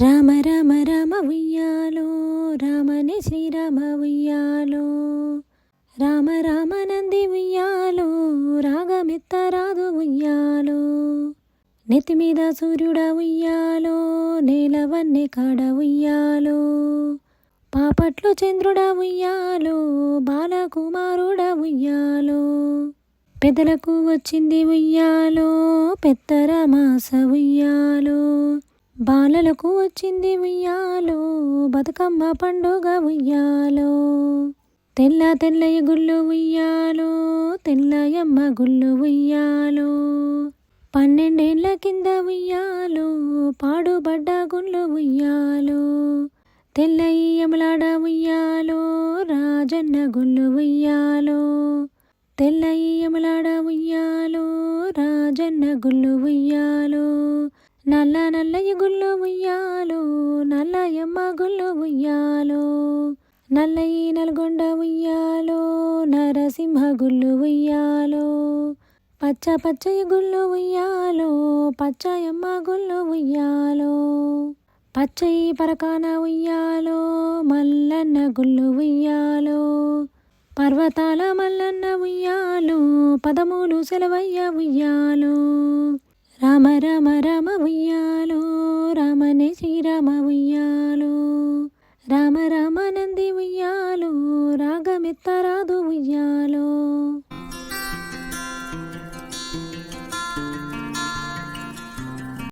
రామ రామ రామ ఉయ్యాలో రామని శ్రీరామ ఉయ్యాలో. రామ రామ నంది ఉయ్యాలో రాగమెత్త రాదు ఉయ్యాలో. నెత్తి మీద సూర్యుడ ఉయ్యాలో నేలవన్నీ కాడ ఉయ్యాలో. పాపట్లో చంద్రుడ ఉయ్యాలో బాలకుమారుడ ఉయ్యాలో. పెదలకు వచ్చింది ఉయ్యాలో పెత్తర మాస ఉయ్యాలో. బాలలకు వచ్చింది ఉయ్యాలో బతుకమ్మ పండుగ ఉయ్యాలో. తెల్ల తెల్లయ్య గుళ్ళు ఉయ్యాలో తెల్లయమ్మ గుళ్ళు ఉయ్యాలో. పన్నెండేళ్ళ కింద ఉయ్యాలో పాడుబడ్డ గుళ్ళు ఉయ్యాలో. తెల్లయ్యమలాడ ఉయ్యాలో రాజన్న గుళ్ళు ఉయ్యాలో. తెల్లయ్యమలాడ ఉయ్యాలో రాజన్న గుళ్ళు ఉయ్యాలో. నల్ల మగులు గుళ్ళు ఉయ్యాలో నల్లయి నల్గొండ ఉయ్యాలో నరసింహ గుళ్ళు ఉయ్యాలో పచ్చ పచ్చయ్య గుళ్ళు ఉయ్యాలో పచ్చయమ్మ గుళ్ళు ఉయ్యాలో పచ్చయి పరకాన ఉయ్యాలో మల్లన్న గుళ్ళు ఉయ్యాలో పర్వతాల మల్లన్న ఉయ్యాలో పదమూలు సెలవయ్య ఉయ్యాలో. రామ రామ రామ రామ ఉయ్యాలో. రామ రామానంద